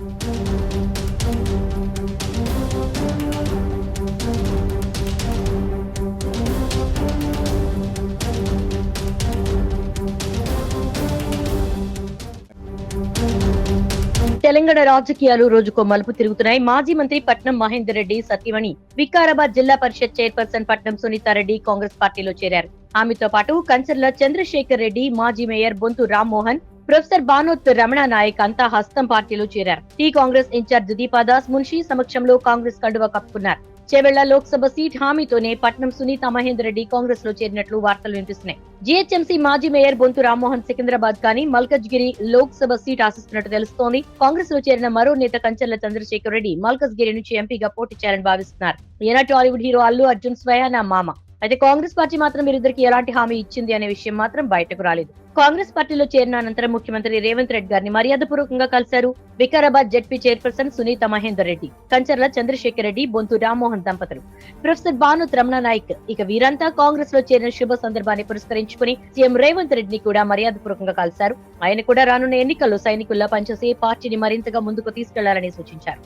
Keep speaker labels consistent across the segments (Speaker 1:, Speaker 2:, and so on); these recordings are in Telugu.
Speaker 1: తెలంగాణ రాజకీయాలు రోజుకో మలుపు తిరుగుతున్నాయి. మాజీ మంత్రి పట్నం మహేందర్ రెడ్డి సతీమణి వికారాబాద్ జిల్లా పరిషత్ చైర్పర్సన్ పట్నం సునీతారెడ్డి కాంగ్రెస్ పార్టీలో చేరారు. ఆమెతో పాటు కన్సర్ల చంద్రశేఖర్ రెడ్డి మాజీ మేయర్ బొంతు రామ్మోహన్ ప్రొఫెసర్ బానోత్ రమణ నాయక్ అంతా హస్తం పార్టీలో చేరారు. టీ కాంగ్రెస్ ఇన్ఛార్జ్ దీపాదాస్ మున్షి సమక్షంలో కాంగ్రెస్ కండువా కప్పుకున్నారు. చేవెళ్ళ లోక్సభ సీట్ హామీతోనే పట్నం సునీత మహేందర్ రెడ్డి కాంగ్రెస్లో చేరినట్లు వార్తలు వినిపిస్తున్నాయి. జీహెచ్ఎంసీ మాజీ మేయర్ బొంతు రామ్మోహన్ సికింద్రాబాద్ కానీ మల్కజ్గిరి లోక్సభ సీట్ ఆశిస్తున్నట్టు తెలుస్తోంది. కాంగ్రెస్లో చేరిన మరో నేత కంచర్ల చంద్రశేఖర్ రెడ్డి మల్కజ్గిరి నుంచి ఎంపీగా పోటీ చేయాలని భావిస్తున్నారు. ఈయన టాలీవుడ్ హీరో అల్లు అర్జున్ స్వయానా మామ. అయితే కాంగ్రెస్ పార్టీ మాత్రం వీరిద్దరికి ఎలాంటి హామీ ఇచ్చింది అనే విషయం మాత్రం బయటకు రాలేదు. కాంగ్రెస్ పార్టీలో చేరిన అనంతరం ముఖ్యమంత్రి రేవంత్ రెడ్డి గారిని మర్యాదపూర్వకంగా కలిశారు. వికారాబాద్ జెడ్పీ చైర్పర్సన్ సునీత మహేందర్ రెడ్డి కంచర్ల చంద్రశేఖర్ రెడ్డి బొంతు రామ్మోహన్ దంపతులు. ప్రొఫెసర్ భాను త్రమణ నాయక్ ఇక వీరంతా కాంగ్రెస్లో చేరిన శుభ సందర్భాన్ని పురస్కరించుకుని సీఎం రేవంత్ రెడ్డిని కూడా మర్యాదపూర్వకంగా కలిశారు. ఆయన కూడా రానున్న ఎన్నికల్లో సైనికుల్లా పనిచేసి పార్టీని మరింతగా ముందుకు తీసుకెళ్ళాలని సూచించారు.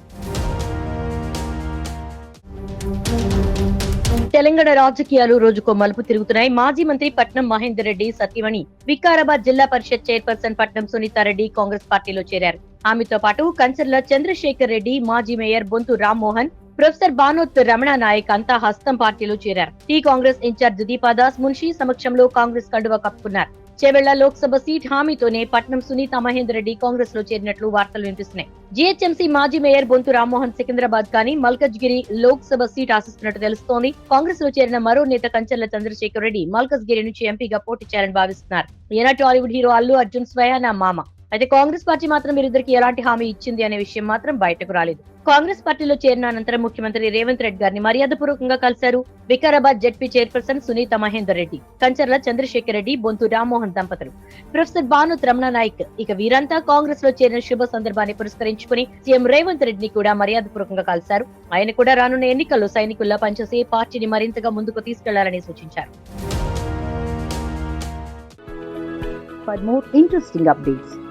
Speaker 1: తెలంగాణ రాజకీయాలు రోజుకో మలుపు తిరుగుతున్నాయి. మాజీ మంత్రి పట్నం మహేందర్ రెడ్డి సతీమణి వికారాబాద్ జిల్లా పరిషత్ చైర్పర్సన్ పట్నం సునీతారెడ్డి కాంగ్రెస్ పార్టీలో చేరారు. ఆమెతో పాటు కంచర్ల చంద్రశేఖర్ రెడ్డి మాజీ మేయర్ బొంతు రామ్మోహన్ ప్రొఫెసర్ బానోత్ రమణ నాయక్ అంతా హస్తం పార్టీలో చేరారు. టీ కాంగ్రెస్ ఇన్ఛార్జ్ దీపాదాస్ మున్షి సమక్షంలో కాంగ్రెస్ కండువా కప్పుకున్నారు. చేవెళ్ళ లోక్సభ సీట్ హామీతోనే పట్నం సునీత మహేందర్ రెడ్డి కాంగ్రెస్లో చేరినట్లు వార్తలు వినిపిస్తున్నాయి. జీహెచ్ఎంసీ మాజీ మేయర్ బొంతు రామ్మోహన్ సికింద్రాబాద్ కానీ మల్కజ్గిరి లోక్సభ సీట్ ఆశిస్తున్నట్టు తెలుస్తోంది. కాంగ్రెస్లో చేరిన మరో నేత కంచర్ల చంద్రశేఖర్ రెడ్డి మల్కజ్గిరి నుంచి ఎంపీగా పోటీ చేయాలని భావిస్తున్నారు. ఈయన టాలీవుడ్ హీరో అల్లు అర్జున్ స్వయానా మామ. అయితే కాంగ్రెస్ పార్టీ మాత్రం వీరిద్దరికి ఎలాంటి హామీ ఇచ్చింది అనే విషయం మాత్రం బయటకు రాలేదు. కాంగ్రెస్ పార్టీలో చేరిన అనంతరం ముఖ్యమంత్రి రేవంత్ రెడ్డి గారిని మర్యాదపూర్వకంగా కలిశారు. వికారాబాద్ జడ్పీ చైర్పర్సన్ సునీత మహేందర్ రెడ్డి కంచర్ల చంద్రశేఖర్ రెడ్డి బొంతు రామ్మోహన్ దంపతులు. ప్రొఫెసర్ భాను రమణ నాయక్ ఇక వీరంతా కాంగ్రెస్లో చేరిన శుభ సందర్భాన్ని పురస్కరించుకుని సీఎం రేవంత్ రెడ్డిని కూడా మర్యాదపూర్వకంగా కలిశారు. ఆయన కూడా రానున్న ఎన్నికల్లో సైనికుల్లా పనిచేసి పార్టీని మరింతగా ముందుకు తీసుకెళ్ళాలని సూచించారు.
Speaker 2: For more interesting updates,